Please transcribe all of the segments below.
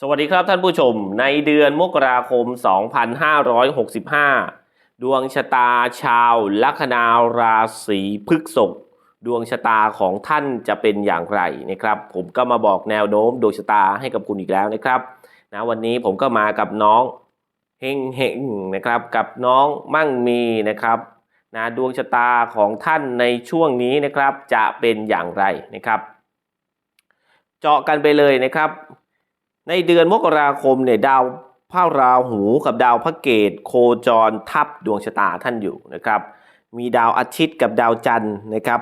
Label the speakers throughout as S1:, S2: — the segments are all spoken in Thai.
S1: สวัสดีครับท่านผู้ชม ในเดือนมกราคม 2565 ดวงชะตาชาวลัคนาราศีพฤษภดวงชะตาของท่านจะเป็นอย่างไรนะครับ ผมก็มาบอกแนวโน้มดวงชะตาให้กับคุณอีกแล้วนะครับนะวันนี้ผมก็มากับน้องเฮงเฮงนะครับ กับน้องมั่งมีนะครับนะดวงชะตาของท่านในช่วงนี้นะครับจะเป็นอย่างไรนะครับ เจาะกันไปเลยนะครับ ในเดือนมกราคมเนี่ยดาวพระราหูกับดาวพระเกตโคจรทับดวงชะตาท่านอยู่นะครับ มีดาวอาทิตย์กับดาวจันทร์นะครับ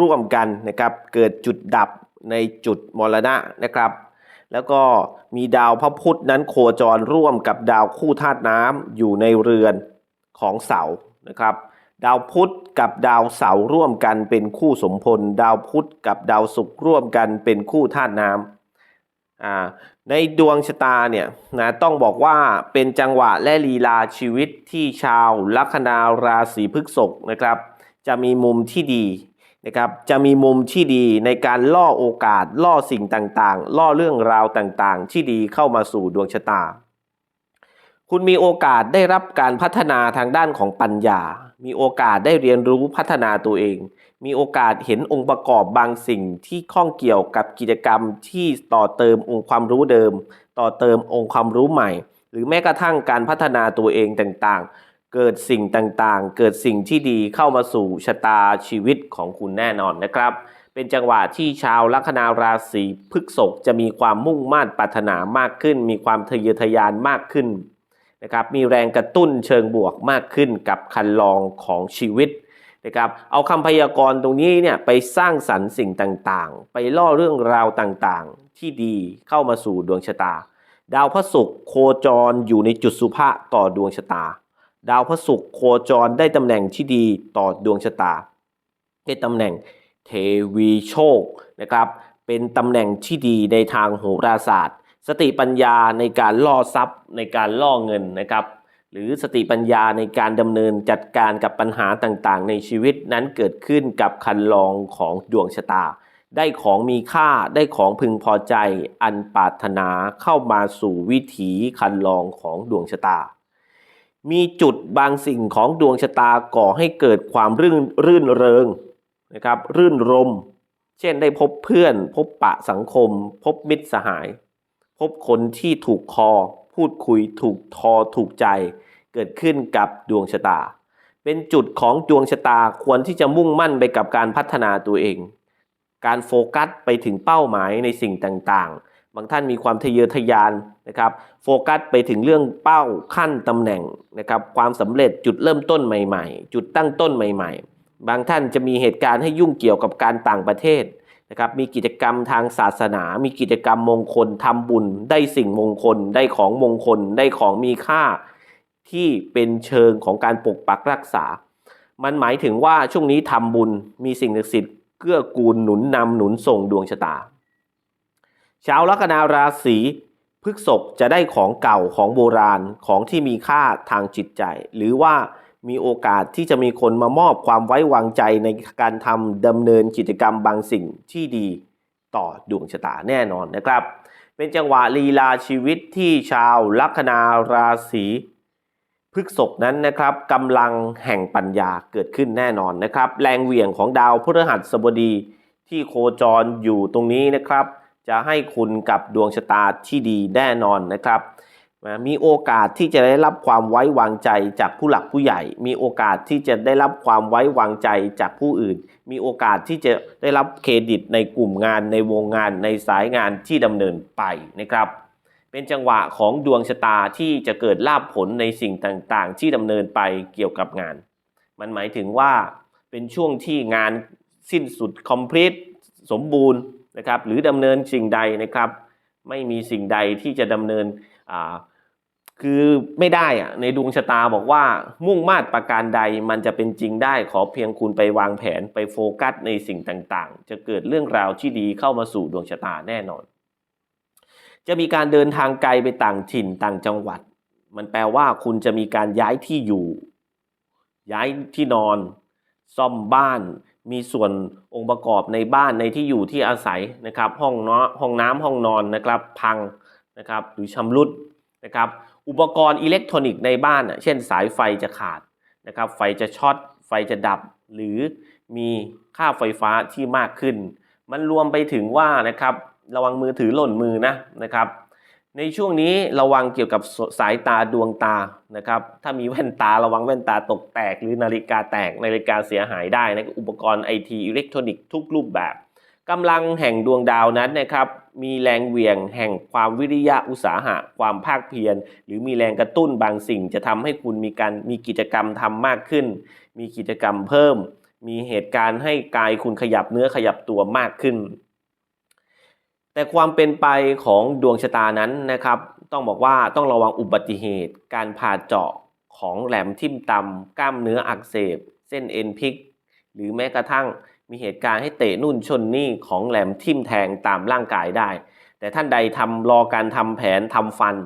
S1: ร่วมกันนะครับเกิดจุดดับในจุดมรณะนะครับ แล้วก็มีดาวพระพุธนั้นโคจรร่วมกับดาวคู่ธาตุน้ำอยู่ในเรือนของเสานะครับ ดาวพุธกับดาวเสาร่วมกันเป็นคู่สมพล ดาวพุธกับดาวศุกร์ร่วมกันเป็นคู่ธาตุน้ำอ่า ในดวงชะตาเนี่ยนะต้องบอกว่าเป็นจังหวะและลีลาชีวิตที่ชาวลัคนาราศีพฤษภนะครับ จะมีมุมที่ดีนะครับจะมีมุมที่ดีในการล่อโอกาส ล่อสิ่งต่างๆ ล่อเรื่องราวต่างๆ ที่ดีเข้ามาสู่ดวงชะตา คุณมีโอกาสได้รับการพัฒนาทางด้านของปัญญามีโอกาสได้เรียนรู้พัฒนาตัวเอง มีโอกาสเห็นองค์ประกอบบางสิ่งที่ข้องเกี่ยวกับกิจกรรมที่ต่อเติมองค์ความรู้เดิม ต่อเติมองค์ความรู้ใหม่ หรือแม้กระทั่งการพัฒนาตัวเองต่างๆ เกิดสิ่งต่างๆ เกิดสิ่งที่ดีเข้ามาสู่ชะตาชีวิตของคุณแน่นอนนะครับ เป็นจังหวะที่ชาวลัคนาราศีพฤษภจะมีความมุ่งมั่นปรารถนามากขึ้น มีความทะเยอทะยานมากขึ้น นะครับมีแรงกระตุ้นเชิงบวกมากขึ้นกับคันลองของชีวิตนะครับเอาคำพยากรณ์ตรงนี้เนี่ยไปสร้างสรรค์สิ่งต่างๆ ไปล่อเรื่องราวต่างๆ ที่ดีเข้ามาสู่ดวงชะตา ดาวพระศุกร์โคจรอยู่ในจุดสุภะต่อดวงชะตา ดาวพระศุกร์โคจรได้ตำแหน่งที่ดีต่อดวงชะตาได้ตำแหน่งเทวีโชคนะครับเป็นตำแหน่งที่ดีในทางโหราศาสตร์ สติปัญญาในการล่อทรัพย์ในการล่อเงินนะครับ หรือสติปัญญาในการดำเนินจัดการกับปัญหาต่างๆ ในชีวิตนั้นเกิดขึ้นกับคันลองของดวงชะตา ได้ของมีค่าได้ของพึงพอใจอันปรารถนาเข้ามาสู่วิถีคันลองของดวงชะตา มีจุดบางสิ่งของดวงชะตาก่อให้เกิดความรื่นรื่นเริงนะครับรื่นรม เช่นได้พบเพื่อน พบปะสังคม พบมิตรสหาย พบคนที่ถูกคอ พูดคุยถูกทอถูกใจ เกิดขึ้นกับดวงชะตา เป็นจุดของดวงชะตาควรที่จะมุ่งมั่นไปกับการพัฒนาตัวเอง การโฟกัสไปถึงเป้าหมายในสิ่งต่างๆ บางท่านมีความทะเยอทะยานนะครับ โฟกัสไปถึงเรื่องเป้าขั้นตำแหน่งนะครับ ความสำเร็จจุดเริ่มต้นใหม่ ๆ จุดตั้งต้นใหม่ ๆ บางท่านจะมีเหตุการณ์ให้ยุ่งเกี่ยวกับการต่างประเทศ นะครับมีกิจกรรมทางศาสนา มีกิจกรรมมงคลทำบุญ ได้สิ่งมงคล ได้ของมงคล ได้ของมีค่า ที่เป็นเชิงของการปกปักรักษา มันหมายถึงว่าช่วงนี้ทำบุญมีสิ่งศักดิ์สิทธิ์เกื้อกูลหนุนนำหนุนส่งดวงชะตา ชาวลัคนาราศีพฤกษภจะได้ของเก่าของโบราณของที่มีค่าทางจิตใจ หรือว่า มีโอกาสที่จะมีคนมามอบความไว้วางใจในการทำดำเนินกิจกรรมบางสิ่งที่ดีต่อดวงชะตาแน่นอนนะครับ เป็นจังหวะลีลาชีวิตที่ชาวลัคนาราศีพฤษภนั้นนะครับกำลังแห่งปัญญาเกิดขึ้นแน่นอนนะครับ แรงเหวี่ยงของดาวพฤหัสบดีที่โคจรอยู่ตรงนี้นะครับ จะให้คุณกับดวงชะตาที่ดีแน่นอนนะครับ มีโอกาสที่จะได้รับความไว้วางใจจากผู้หลักผู้ใหญ่ มีโอกาสที่จะได้รับความไว้วางใจจากผู้อื่น มีโอกาสที่จะได้รับเครดิตในกลุ่มงานในวงงานในสายงานที่ดำเนินไปนะครับ เป็นจังหวะของดวงชะตาที่จะเกิดลาภผลในสิ่งต่างๆ ที่ดำเนินไปเกี่ยวกับงาน มันหมายถึงว่าเป็นช่วงที่งานสิ้นสุด complete สมบูรณ์นะครับหรือดำเนินสิ่งใดนะครับ ไม่มีสิ่งใดที่จะดำเนินอ่า คือไม่ได้อะในดวงชะตาบอกว่า มุ่งมาดประการใดมันจะเป็นจริงได้ขอเพียงคุณไปวางแผนไปโฟกัสในสิ่งต่างๆ จะเกิดเรื่องราวที่ดีเข้ามาสู่ดวงชะตาแน่นอน จะมีการเดินทางไกลไปต่างถิ่นต่างจังหวัด มันแปลว่าคุณจะมีการย้ายที่อยู่ ย้ายที่นอน ซ่อมบ้าน มีส่วนองค์ประกอบในบ้านในที่อยู่ที่อาศัยนะครับ ห้องเนาะห้องน้ำห้องนอนนะครับ พังนะครับ หรือชำรุดนะครับ อุปกรณ์อิเล็กทรอนิกส์ในบ้านเช่นสายไฟจะขาดนะครับไฟจะช็อตไฟจะดับ หรือมีค่าไฟฟ้าที่มากขึ้น มันรวมไปถึงว่านะครับระวังมือถือหล่นมือนะนะครับ ในช่วงนี้ระวังเกี่ยวกับสสายตาดวงตานะครับ ถ้ามีแว่นตาระวังแว่นตาตกแตก หรือนาฬิกาแตกนาฬิกาเสียหายได้นะอุปกรณ์ไอทีอิเล็กทรอนิกส์ทุกรูปแบบ กำลังแห่งดวงดาวนั้นนะครับมีแรงเหวี่ยงแห่งความวิริยะอุตสาหะ ความภาคเพียร หรือมีแรงกระตุ้นบางสิ่งจะทำให้คุณมีการมีกิจกรรมทำมากขึ้น มีกิจกรรมเพิ่ม มีเหตุการณ์ให้กายคุณขยับเนื้อขยับตัวมากขึ้น แต่ความเป็นไปของดวงชะตานั้นนะครับ ต้องบอกว่าต้องระวังอุบัติเหตุ การผ่าเจาะของแหลมทิ่มตำกล้ามเนื้ออักเสบ เส้นเอ็นพลิก หรือแม้กระทั่ง มีเหตุการณ์ให้เตะนุ่นชนนี่ของแหลมทิ่มแทงตามร่างกายได้ แต่ท่านใดทำรอการทำแผนทำฟัน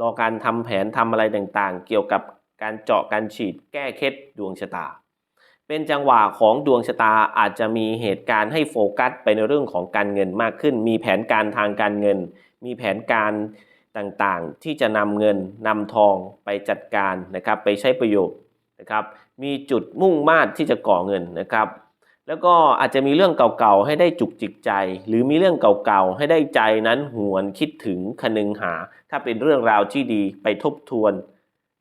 S1: รอการทำแผนทำอะไรต่างๆ เกี่ยวกับการเจาะการฉีดแก้เคล็ดดวงชะตา เป็นจังหวะของดวงชะตาอาจจะมีเหตุการณ์ให้โฟกัส ไปในเรื่องของการเงินมากขึ้น มีแผนการทางการเงิน มีแผนการต่างๆ ที่จะนำเงินนำทองไปจัดการนะครับ ไปใช้ประโยชน์นะครับ มีจุดมุ่งมา่ที่จะก่อเงินนะครับ แล้วก็อาจจะมีเรื่องเก่าๆให้ได้จุกจิกใจ หรือมีเรื่องเก่าๆให้ได้ใจนั้นหวนคิดถึงคนึงหา ถ้าเป็นเรื่องราวที่ดีไปทบทวน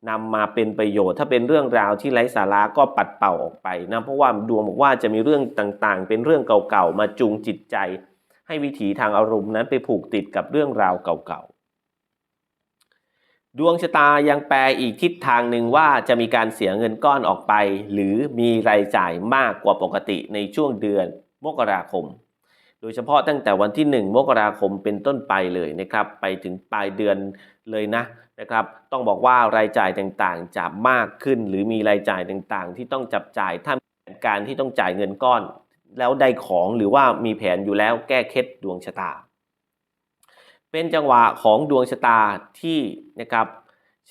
S1: นำมาเป็นประโยชน์ ถ้าเป็นเรื่องราวที่ไร้สาระก็ปัดเป่าออกไปนะเพราะว่าดวงบอกว่าจะมีเรื่องต่างๆ เป็นเรื่องเก่าๆมาจูงจิตใจ ให้วิถีทางอารมณ์นั้นไปผูกติดกับเรื่องราวเก่าๆ ดวงชะตายังแปลอีกทิศทางหนึ่งว่าจะมีการเสียเงินก้อนออกไป หรือมีรายจ่ายมากกว่าปกติในช่วงเดือนมกราคม โดยเฉพาะตั้งแต่วันที่ 1 มกราคมเป็นต้นไปเลยนะครับ ไปถึงปลายเดือนเลยนะนะครับ ต้องบอกว่ารายจ่ายต่างๆจะมากขึ้น หรือมีรายจ่ายต่างๆ ที่ต้องจับจ่ายถ้ามการที่ต้องจ่ายเงินก้อน แล้วได้ของหรือว่ามีแผนอยู่แล้วแก้เคล็ดดวงชะตา เป็นจังหวะของดวงชะตาที่นะครับ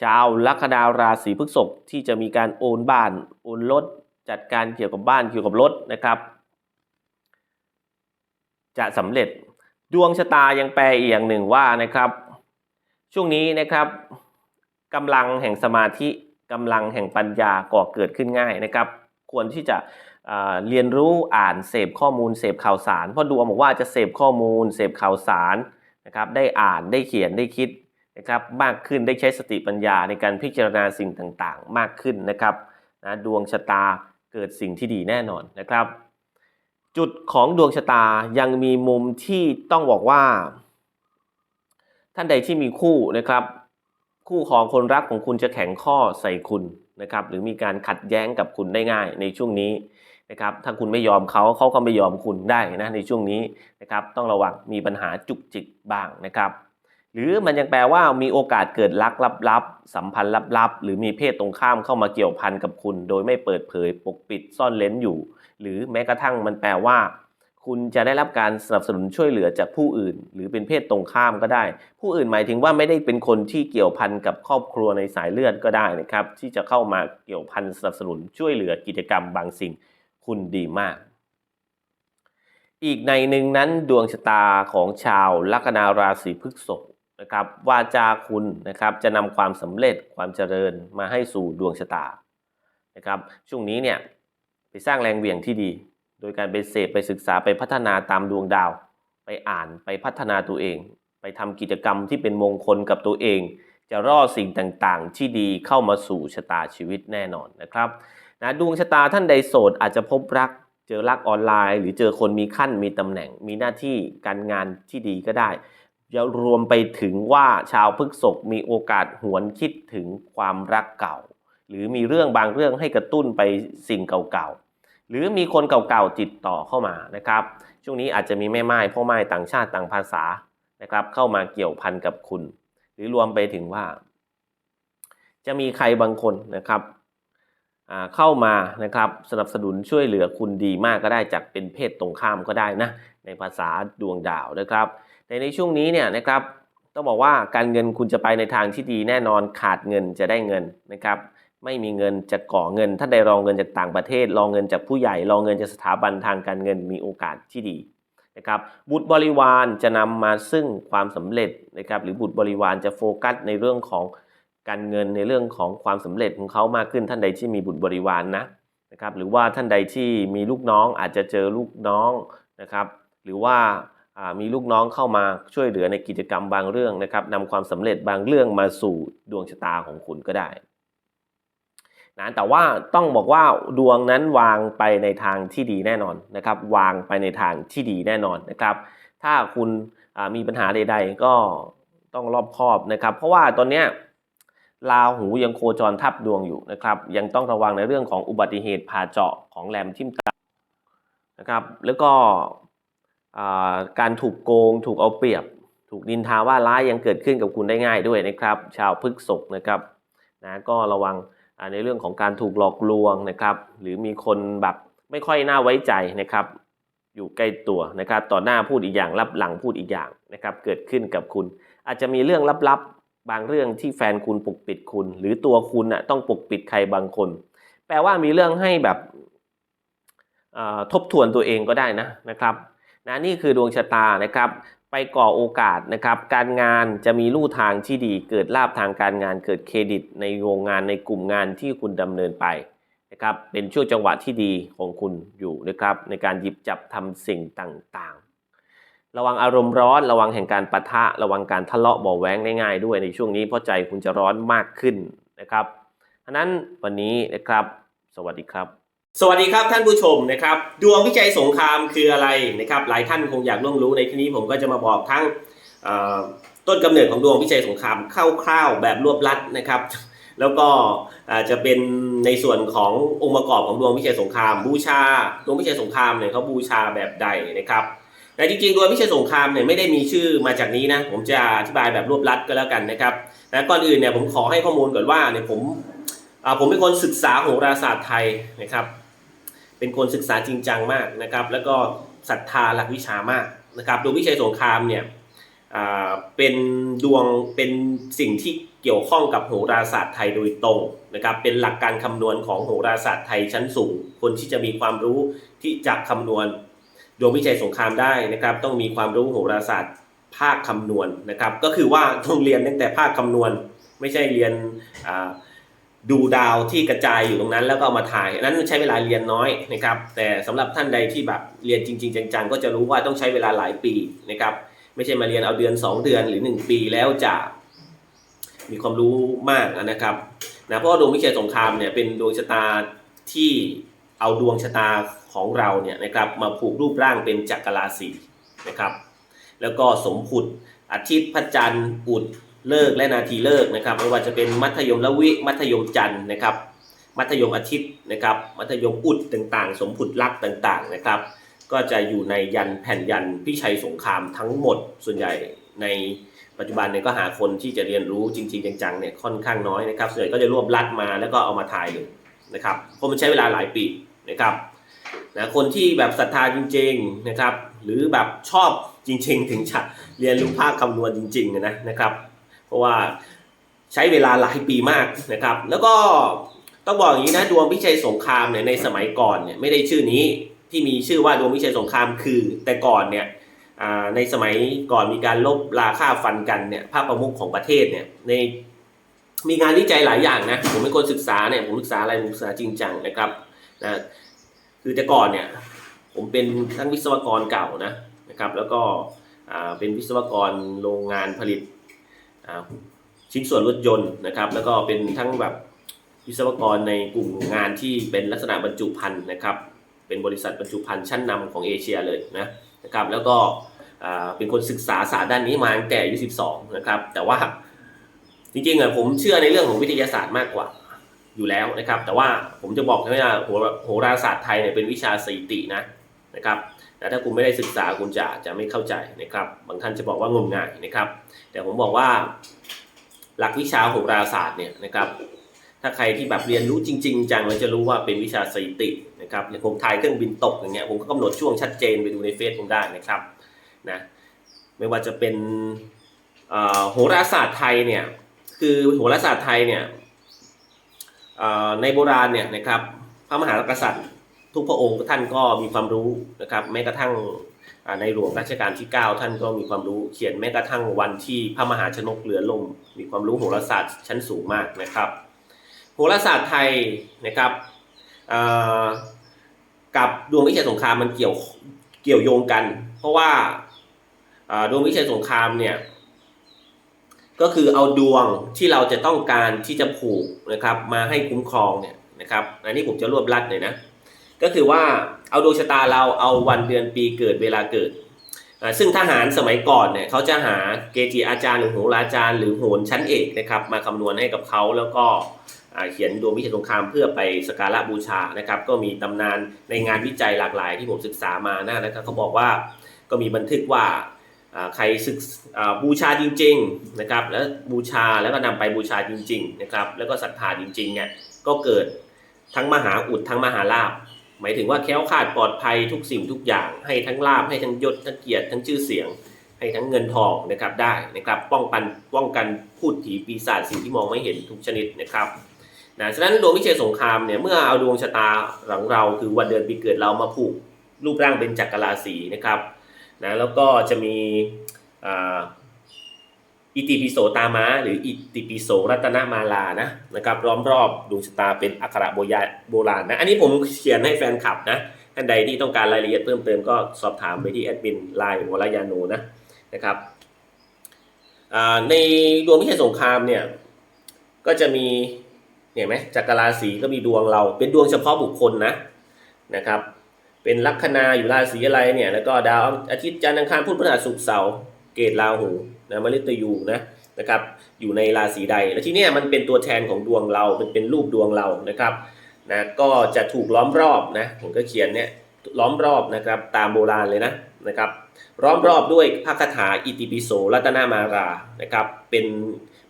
S1: ชาวลัคนาราศีพฤษภที่จะมีการโอนบ้านโอนรถจัดการเกี่ยวกับบ้านเกี่ยวกับรถนะครับ จะสำเร็จดวงชะตายังแปลอีกอย่างหนึ่งว่านะครับ ช่วงนี้นะครับกำลังแห่งสมาธิกำลังแห่งปัญญาก่อเกิดขึ้นง่ายนะครับ ควรที่จะอ่าเรียนรู้อ่านเสพข้อมูลเสพข่าวสารเพราะดวงบอกว่าจะเสพข้อมูลเสพข่าวสาร นะครับได้อ่านได้เขียนได้คิดนะครับมากขึ้นได้ใช้สติปัญญาในการพิจารณาสิ่งต่างๆ มากขึ้นนะครับนะดวงชะตาเกิดสิ่งที่ดีแน่นอนนะครับ จุดของดวงชะตายังมีมุมที่ต้องบอกว่า ท่านใดที่มีคู่นะครับ คู่ของคนรักของคุณจะแข็งข้อใส่คุณนะครับ หรือมีการขัดแย้งกับคุณได้ง่ายในช่วงนี้ นะครับถ้าคุณไม่ยอมเขาเขาก็ไม่ยอมคุณได้นะในช่วงนี้นะครับต้องระวังมีปัญหาจุกจิกบ้างนะครับ หรือมันยังแปลว่ามีโอกาสเกิดรักลับๆ สัมพันธ์ลับๆ หรือมีเพศตรงข้ามเข้ามาเกี่ยวพันกับคุณ โดยไม่เปิดเผยปกปิดซ่อนเลนอยู่ หรือแม้กระทั่งมันแปลว่า คุณจะได้รับการสนับสนุนช่วยเหลือจากผู้อื่น หรือเป็นเพศตรงข้ามก็ได้ ผู้อื่นหมายถึงว่าไม่ได้เป็นคนที่เกี่ยวพันกับครอบครัวในสายเลือดก็ได้นะครับที่จะเข้ามาเกี่ยวพันสนับสนุนช่วยเหลือกิจกรรมบางสิ่ง คุณดีมาก อีกในหนึ่งนั้นดวงชะตาของชาวลัคนาราศีพฤษภนะครับวาจาคุณนะครับจะนำความสำเร็จความเจริญมาให้สู่ดวงชะตานะครับช่วงนี้เนี่ยไปสร้างแรงเหวี่ยงที่ดี โดยการไปเสพไปศึกษาไปพัฒนาตามดวงดาว ไปอ่านไปพัฒนาตัวเอง ไปทำกิจกรรมที่เป็นมงคลกับตัวเอง จะรอดสิ่งต่างๆ ที่ดีเข้ามาสู่ชะตาชีวิตแน่นอนนะครับ นะดวงชะตาท่านใดโสดอาจจะพบรักเจอรักออนไลน์ หรือเจอคนมีขั้นมีตำแหน่ง มีหน้าที่การงานที่ดีก็ได้จะรวมไปถึงว่าชาวพฤกษภมีโอกาสหวนคิดถึงความรักเก่า หรือมีเรื่องบางเรื่องให้กระตุ้นไปสิ่งเก่าๆหรือมีคนเก่าๆติดต่อเข้ามานะครับ ช่วงนี้อาจจะมีแม่ไม้พ่อไม้ต่างชาติต่างภาษานะครับ เข้ามาเกี่ยวพันกับคุณ หรือรวมไปถึงว่า จะมีใครบางคนนะครับ เข้ามานะครับสนับสนุนช่วยเหลือคุณดีมากก็ได้จากเป็นเพศตรงข้ามก็ได้นะในภาษาดวงดาวนะครับในในช่วงนี้เนี่ยนะครับต้องบอกว่าการเงินคุณจะไปในทางที่ดีแน่นอนขาดเงินจะได้เงินนะครับไม่มีเงินจะก่อเงิน ถ้าได้รองเงินจากต่างประเทศ รองเงินจากผู้ใหญ่ รองเงินจากสถาบันทางการเงินมีโอกาสที่ดีนะครับบุตรบริวารจะนำมาซึ่งความสำเร็จนะครับหรือบุตรบริวารจะโฟกัสในเรื่องของ การเงินในเรื่องของความสำเร็จของเขามากขึ้นท่านใดที่มีบุตรบริวารนะนะครับ หรือว่าท่านใดที่มีลูกน้องอาจจะเจอลูกน้องนะครับ หรือว่ามีลูกน้องเข้ามาช่วยเหลือในกิจกรรมบางเรื่องนะครับนำความสำเร็จบางเรื่องมาสู่ดวงชะตาของคุณก็ได้นะแต่ว่าต้องบอกว่าดวงนั้นวางไปในทางที่ดีแน่นอนนะครับ วางไปในทางที่ดีแน่นอนนะครับ ถ้าคุณมีปัญหาใด ๆ ก็ต้องรอบคอบนะครับ เพราะว่าตอนเนี้ย ราหูยังโคจรทับดวงอยู่นะครับ ยังต้องระวังในเรื่องของอุบัติเหตุผ่าเจาะของแหลมทิ่มตานะครับ แล้วก็การถูกโกง ถูกเอาเปรียบ ถูกดินทาว่าร้ายยังเกิดขึ้นกับคุณได้ง่ายด้วยนะครับ ชาวพฤกษกนะครับนะก็ระวังในเรื่องของการถูกหลอกลวงนะครับ หรือมีคนแบบไม่ค่อยน่าไว้ใจนะครับ อยู่ใกล้ตัวนะครับ ต่อหน้าพูดอีกอย่างรับหลังพูดอีกอย่างนะครับ เกิดขึ้นกับคุณ อาจจะมีเรื่องลับๆ บางเรื่องที่แฟนคุณปกปิดคุณ หรือตัวคุณน่ะต้องปกปิดใครบางคน แปลว่ามีเรื่องให้แบบทบทวนตัวเองก็ได้นะนะครับนะนี่คือดวงชะตานะครับ ไปก่อโอกาสนะครับ การงานจะมีลู่ทางที่ดี เกิดลาบทางการงานเกิดเครดิต ในวงงานในกลุ่มงานที่คุณดำเนินไปนะครับ เป็นช่วงจังหวะที่ดีของคุณอยู่นะครับ ในการหยิบจับทำสิ่งต่างๆ ระวังอารมณ์ร้อน ระวังแห่งการปะทะ ระวังการทะเลาะเบาะแว้งได้ง่ายด้วยในช่วงนี้เพราะใจคุณจะร้อนมากขึ้นนะครับฉะนั้นวันนี้นะครับ สวัสดีครับ สวัสดีครับท่านผู้ชมนะครับ ดวงวิจัยสงครามคืออะไรนะครับ หลายท่านคงอยากร่วมรู้ในที่นี้ผมก็จะมาบอกทั้งต้นกำเนิดของดวงวิจัยสงครามคร่าวๆแบบรวบลัดนะครับ แล้วก็จะเป็นในส่วนขององค์ประกอบของดวงวิจัยสงคราม บูชาดวงวิจัยสงครามเนี่ยเขาบูชาแบบใดนะครับ แต่จริงๆดวงวิจัยสงครามเนี่ยไม่ได้มีชื่อมาจากนี้นะ ผมจะอธิบายแบบรวบลัดก็แล้วกันนะครับแต่ก่อนอื่นเนี่ยผมขอให้ข้อมูลก่อนว่าเนี่ยผมผมเป็นคนศึกษาโหราศาสตร์ไทยนะครับ เป็นคนศึกษาจริงจังมากนะครับ แล้วก็ศรัทธาหลักวิชามากนะครับดวงวิชัยสงครามเนี่ยเป็นดวงเป็นสิ่งที่เกี่ยวข้องกับโหราศาสตร์ไทยโดยตรงนะครับ เป็นหลักการคำนวณของโหราศาสตร์ไทยชั้นสูง คนที่จะมีความรู้ที่จะคำนวณ ดวงวิจัยสงครามได้นะครับ ต้องมีความรู้โหราศาสตร์ภาคคำนวณนะครับ ก็คือว่าต้องเรียนตั้งแต่ภาคคำนวณ ไม่ใช่เรียนดูดาวที่กระจายอยู่ตรงนั้นแล้วก็เอามาถ่ายอันนั้นใช้เวลาเรียนน้อยนะครับ แต่สำหรับท่านใดที่แบบเรียนจริง ๆ จังๆ ก็จะรู้ว่าต้องใช้เวลาหลายปีนะครับ ไม่ใช่มาเรียนเอาเดือน 2 เดือนหรือ 1 ปีแล้วจะมีความรู้มากนะครับนะเพราะดวงวิเชียรสงครามเนี่ยเป็นดวงชะตาที่ เอาดวงชะตาของเราเนี่ยนะครับมาผูกรูปร่างเป็นจักรราศีนะครับ แล้วก็สมผุดอาทิตย์พระจันทร์อุดเลิกและนาทีเลิกนะครับไม่ว่าจะเป็นมัธยมละวิมัธยมจันทร์นะครับ มัธยมอาทิตย์นะครับ มัธยมอุดต่างๆ สมผุดลักต่างๆนะครับ ก็จะอยู่ในยันแผ่นยันพิชัยสงครามทั้งหมดส่วนใหญ่ในปัจจุบันเนี่ยก็หาคนที่จะเรียนรู้จริง ๆ จังๆเนี่ยค่อนข้างน้อยนะครับส่วนใหญ่ก็จะรวบลัดมาแล้วก็เอามาถ่ายเลยนะครับเพราะมันใช้เวลาหลายปี นะครับนะคนที่แบบศรัทธาจริงๆนะครับ หรือแบบชอบจริง ๆ ถึงจะเรียนรู้ภาคคำนวณจริงๆนะนะครับ เพราะว่าใช้เวลาหลายปีมากนะครับ แล้วก็ต้องบอกอย่างนี้นะดวงพิชัยสงครามเนี่ยในสมัยก่อนเนี่ยไม่ได้ชื่อนี้ที่มีชื่อว่าดวงพิชัยสงครามคือ แต่ก่อนเนี่ยในสมัยก่อนมีการลบราค่าฟันกันเนี่ยภาคประมุขของประเทศเนี่ยในมีงานวิจัยหลายอย่างนะผมเป็นคนศึกษาเนี่ยผมศึกษาอะไรผมศึกษาจริงจังนะครับ นะคือแต่ก่อนเนี่ยผมเป็นทั้งวิศวกรเก่านะนะครับ แล้วก็เป็นวิศวกรโรงงานผลิตชิ้นส่วนรถยนต์นะครับ แล้วก็เป็นทั้งแบบวิศวกรในกลุ่มงานที่เป็นลักษณะบรรจุภัณฑ์นะครับ เป็นบริษัทบรรจุภัณฑ์ชั้นนำของเอเชียเลยนะนะครับ แล้วก็เป็นคนศึกษาศาสตร์ด้านนี้มาตั้งแต่อายุ12นะครับ แต่ว่าจริงๆอะผมเชื่อในเรื่องของวิทยาศาสตร์มากกว่า อยู่แล้วนะครับ แต่ว่าผมจะบอกให้ว่าโหราโหราศาสตร์ไทยเนี่ยเป็นวิชาสถิตินะนะครับแต่ถ้าคุณไม่ได้ศึกษาคุณจะจะไม่เข้าใจนะครับ บางท่านจะบอกว่างมงายนะครับ แต่ผมบอกว่าหลักวิชาโหราศาสตร์เนี่ยนะครับ ถ้าใครที่แบบเรียนรู้จริง ๆ จังเราจะรู้ว่าเป็นวิชาสถิตินะครับอย่างผมทายเครื่องบินตกอย่างเงี้ยผมก็กำหนดช่วงชัดเจนไปดูในเฟซผมได้นะครับนะไม่ว่าจะเป็นโหราศาสตร์ไทยเนี่ยคือโหราศาสตร์ไทยเนี่ย ในโบราณเนี่ยนะครับพระมหากษัตริย์ ทุกพระองค์ท่านก็มีความรู้นะครับแม้กระทั่งในหลวงรัชกาลที่ 9 ท่านก็มีความรู้เขียนแม้กระทั่งวันที่พระมหาชนกเรือล่มมีความรู้โหราศาสตร์ชั้นสูงมากนะครับโหราศาสตร์ไทยนะครับกับดวงวิชัยสงครามมันเกี่ยวเกี่ยวโยงกัน เพราะว่าอ่าดวงวิชัยสงครามเนี่ย ก็คือเอาดวงที่เราจะต้องการที่จะผูกนะครับมาให้คุ้มครองเนี่ยนะครับอันนี้ผมจะรวบลัดเลยนะ ก็คือว่าเอาดวงชะตาเราเอาวันเดือนปีเกิดเวลาเกิด ซึ่งทหารสมัยก่อนเนี่ยเขาจะหาเกจิอาจารย์หรือโหราจารย์หรือโหรชั้นเอกนะครับมาคำนวณให้กับเขาแล้วก็เขียนดวงวิชัยสงครามเพื่อไปสการะบูชานะครับ ก็มีตำนานในงานวิจัยหลากหลายที่ผมศึกษามานะนะครับเขาบอกว่าก็มีบันทึกว่า ใครศึกบูชาจริงๆนะครับแล้วบูชาแล้วก็นำไปบูชาจริงๆนะครับแล้วก็ศรัทธาจริงๆเนี่ยก็เกิดทั้งมหาอุดทั้งมหาลาภหมายถึงว่าแค้วคลาดปลอดภัยทุกสิ่งทุกอย่างให้ทั้งลาภให้ทั้งยศทั้งเกียรติทั้งชื่อเสียง ให้ทั้งเงินทองนะครับได้นะครับป้องกันป้องกันพูดผีปีศาจสิ่งที่มองไม่เห็นทุกชนิดนะครับนะฉะนั้นดวงวิเชษสงครามเนี่ยเมื่อเอาดวงชะตาของเราคือวันเดือนปีเกิดเรามาผูกรูปร่างเป็นจักรราศีนะครับ นะแล้วก็จะมีอิติปิโสตามาหรืออิติปิโสรัตนมาลานะนะครับล้อมรอบดวงชะตาเป็นอักขระโบยาโบราณนะอันนี้ผมเขียนให้แฟนคลับนะท่านใดที่ต้องการรายละเอียดเพิ่มเติมก็สอบถามไปที่แอดมินไลน์วรยาโนนะนะครับในดวงวิเศษสงครามเนี่ยก็จะมีเนี่ยไหมจักรราศีก็มีดวงเราเป็นดวงเฉพาะบุคคลนะนะครับ เป็นลัคนาอยู่ราศีอะไรเนี่ย แล้วก็ดาวอาทิตย์จันทร์อังคารพุธพฤหัสศุกร์เสาร์เกตราหูนะมฤตยูนะนะครับ อยู่ในราศีใด แล้วที่เนี้ยมันเป็นตัวแทนของดวงเราเป็นเป็นรูปดวงเรานะครับนะก็จะถูกล้อมรอบนะผมก็เขียนเนี่ยล้อมรอบนะครับตามโบราณเลยนะนะครับล้อมรอบด้วยพระคาถาอิติปิโสรัตนามารานะครับเป็น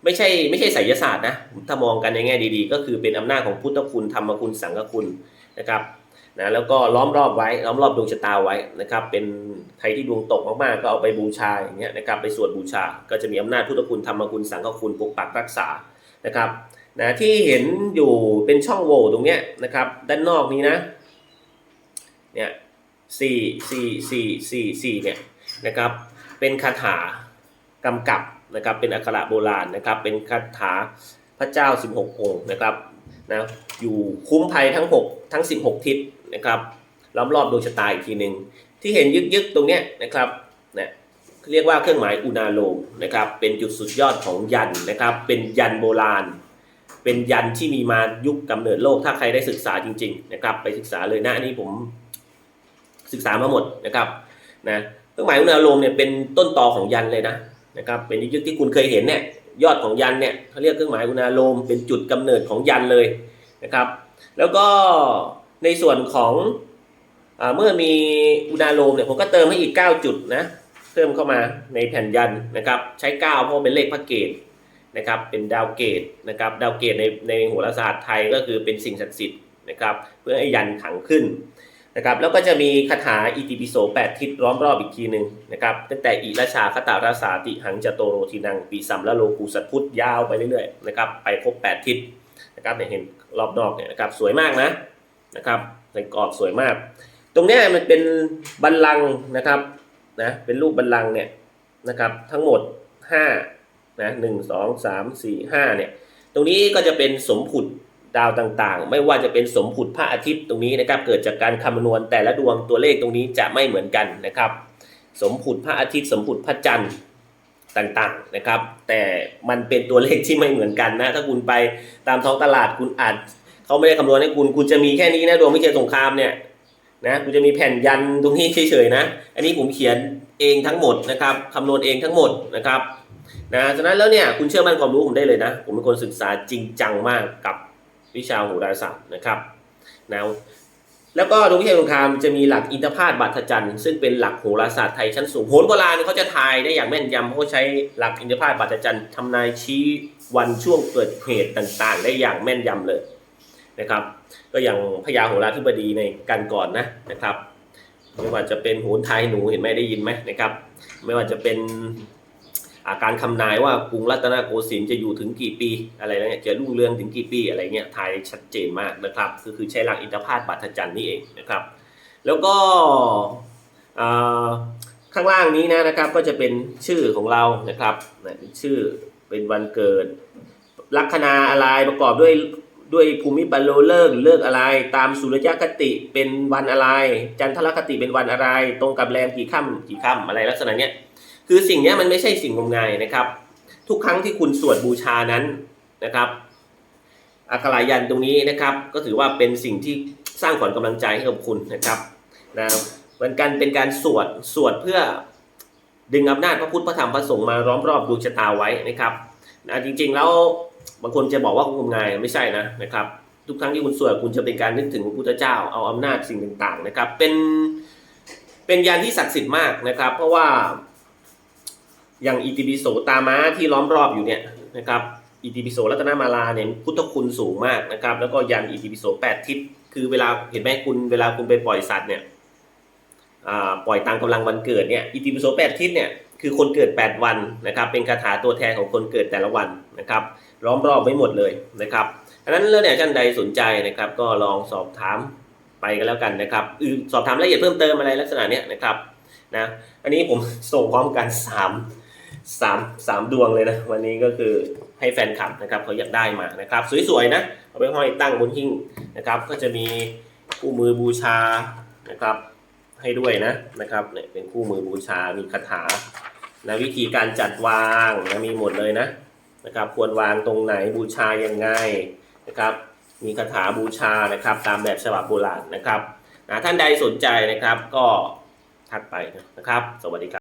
S1: ไม่ใช่ไม่ใช่ไสยศาสตร์นะถ้ามองกันในแง่ดีๆ ก็คือเป็นอำนาจของพุทธคุณธรรมคุณสังฆคุณนะครับ นะแล้วก็ล้อมรอบไว้ล้อมรอบดวงชะตาไว้นะครับ เป็นใครที่ดวงตกมากๆ ก็เอาไปบูชาอย่างเงี้ยนะครับ ไปสวดบูชา ก็จะมีอำนาจพุทธคุณธรรมคุณสังฆคุณปกปักรักษานะครับนะที่เห็นอยู่เป็นช่องโหว่ตรงเนี้ยนะครับ ด้านนอกนี้นะเนี่ยสี่สี่สี่สี่สี่เนี่ยนะครับ เป็นคาถากำกับนะครับ เป็นอักขระโบราณนะครับ เป็นคาถาพระเจ้า 16 องค์นะครับนะอยู่คุ้มภัยทั้ง 6 ทั้ง 16 ทิศ นะครับล้อมรอบดวงชะตาอีกทีหนึ่งที่เห็นยึกๆตรงเนี้ยนะครับเนี่ยเรียกว่าเครื่องหมายอุณาโลมนะครับเป็นจุดสุดยอดของยันนะครับ เป็นยันโบราณ เป็นยันที่มีมายุคกำเนิดโลกถ้าใครได้ศึกษาจริงๆนะครับไปศึกษาเลยนะอันนี้ผมศึกษามาหมดนะครับนะเครื่องหมายอุณาโลมเนี่ยเป็นต้นตอของยันเลยนะนะครับเป็นยึกที่คุณเคยเห็นเนี่ยยอดของยันเนี่ยเขาเรียกเครื่องหมายอุณาโลมเป็นจุดกำเนิดของยันเลยนะครับ แล้วก็ ในส่วนของอเมื่อมีอุณาโลมเนี่ยผมก็เติมให้อีก 9 จุดนะเพิ่มเข้ามาในแผ่นยันนะครับ ใช้ 9 เพราะเป็นเลขพระเกตนะครับ เป็นดาวเกตนะครับ ดาวเกตในในโหราศาสตร์ไทยก็คือเป็นสิ่งศักดิ์สิทธิ์นะครับ เพื่อให้ยันขังขึ้นนะครับ แล้วก็จะมีคาถาอิติปิโส8ทิศล้อมรอบอีกทีหนึ่งนะครับ ตั้งแต่อิราชาคตาราสาติหังจโตโรทีนังปีสัมละโลกูสัตพุทธยาวไปเรื่อยๆนะครับ ไปครบ 8 ทิศนะครับเนี่ยเห็นรอบนอกเนี่ยนะครับ สวยมากนะ นะครับในกรอบสวยมาก ตรงนี้มันเป็นบัลลังนะครับนะเป็นรูปบัลลังเนี่ยนะครับทั้งหมด5นะหนึ่งสองสามสี่ห้าเนี่ยตรงนี้ก็จะเป็นสมผุดดาวต่างๆ ไม่ว่าจะเป็นสมผุดพระอาทิตย์ตรงนี้นะครับเกิดจากการคำนวณแต่ละดวงตัวเลขตรงนี้จะไม่เหมือนกันนะครับ สมผุดพระอาทิตย์สมผุดพระจันทร์ต่างๆนะครับ แต่มันเป็นตัวเลขที่ไม่เหมือนกันนะถ้าคุณไปตามท้องตลาดคุณอาจ เขาไม่ได้คำนวณให้คุณคุณจะมีแค่นี้นะดวงวิจัยสงครามเนี่ยนะคุณจะมีแผ่นยันตรงนี้เฉยๆนะ อันนี้ผมเขียนเองทั้งหมดนะครับคำนวณเองทั้งหมดนะครับนะฉะนั้นแล้วเนี่ยคุณเชื่อมั่นความรู้ผมได้เลยนะ ผมเป็นคนศึกษาจริงจังมากกับวิชาโหราศาสตร์นะครับนะแล้วก็ดวงวิทยาสงครามจะมีหลักอินทพาตบัตจันทร์ซึ่งเป็นหลักโหราศาสตร์ไทยชั้นสูงโหรโบราณเขาจะทายได้อย่างแม่นยำเขาใช้หลักอินทพาตบัตจันทร์ทำนายชี้วันช่วงเกิดเหตุต่างๆ ได้อย่างแม่นยำเลย นะครับ ก็อย่างพญาโหราธิบดีในกันก่อนนะนะครับ ไม่ว่าจะเป็นโหนไทยหนูเห็นไหมได้ยินไหมนะครับ ไม่ว่าจะเป็นอาการคำนายว่ากรุงรัตนโกสินทร์จะอยู่ถึงกี่ปีอะไรเงี้ยจะรุ่งเรืองถึงกี่ปีอะไรเงี้ยทายชัดเจนมากนะครับ ก็คือใช้หลักอินทพาตบัตจันทร์นี่เองนะครับ แล้วก็ข้างล่างนี้นะนะครับก็จะเป็นชื่อของเรานะครับนชื่อเป็นวันเกิดลัคนาอะไรประกอบด้วย ด้วยภูมิปัลโลเลิกเลิกอะไร ตามสุริยคติเป็นวันอะไร จันทรคติเป็นวันอะไร ตรงกับแรมกี่ค่ำกี่ค่ำอะไรลักษณะเนี้ยคือสิ่งเนี้ยมันไม่ใช่สิ่งงมงายนะครับ ทุกครั้งที่คุณสวดบูชานั้นนะครับอักขรายันตรงนี้นะครับ ก็ถือว่าเป็นสิ่งที่สร้างขวัญกำลังใจให้กับคุณนะครับนะเหมือนกันเป็นการสวดสวดเพื่อดึงอำนาจพระพุทธพระธรรมพระสงฆ์มาล้อมรอบดวงชะตาไว้นะครับนะจริงๆแล้ว บางคนจะบอกว่าคุณงมงายไม่ใช่นะนะครับ ทุกครั้งที่คุณสวดคุณจะเป็นการนึกถึงพระพุทธเจ้าเอาอำนาจสิ่งต่างๆนะครับ เป็นเป็นยานที่ศักดิ์สิทธิ์มากนะครับ เพราะว่า อย่างอิติปิโสตาม้าที่ล้อมรอบอยู่เนี่ยนะครับอิติปิโสรัตนมาลาเนี่ยพุทธคุณสูงมากนะครับ แล้วก็ยันอิติปิโสแปดทิศคือเวลาเห็นไหมคุณเวลาคุณไปปล่อยสัตว์เนี่ยปล่อยตามกำลังวันเกิดเนี่ยอิติปิโสแปดทิศเนี่ย คือคนเกิด 8 วันนะครับ เป็นคาถาตัวแทนของคนเกิดแต่ละวันนะครับ ล้อมรอบไว้หมดเลยนะครับดังนั้นแล้วเนี่ยท่านใดสนใจนะครับ ก็ลองสอบถามไปกันแล้วกันนะครับอือสอบถามรายละเอียดเพิ่มเติมอะไรลักษณะเนี้ยนะครับนะอันนี้ผมส่งพร้อมกันสามสามสามดวงเลยนะวันนี้ก็คือให้แฟนคลับนะครับเขาอยากได้มานะครับ สวยๆนะเอาไปห้อยตั้งบนหิ้งนะครับ ก็จะมีคู่มือบูชานะครับ ให้ด้วยนะนะครับเนี่ยเป็นคู่มือบูชา มีคาถานะวิธีการจัดวางนะมีหมดเลยนะนะครับควรวางตรงไหนบูชายังไงนะครับ มีคาถาบูชานะครับตามแบบฉบับโบราณนะครับนะท่านใดสนใจนะครับก็ทักไปนะครับ สวัสดีครับ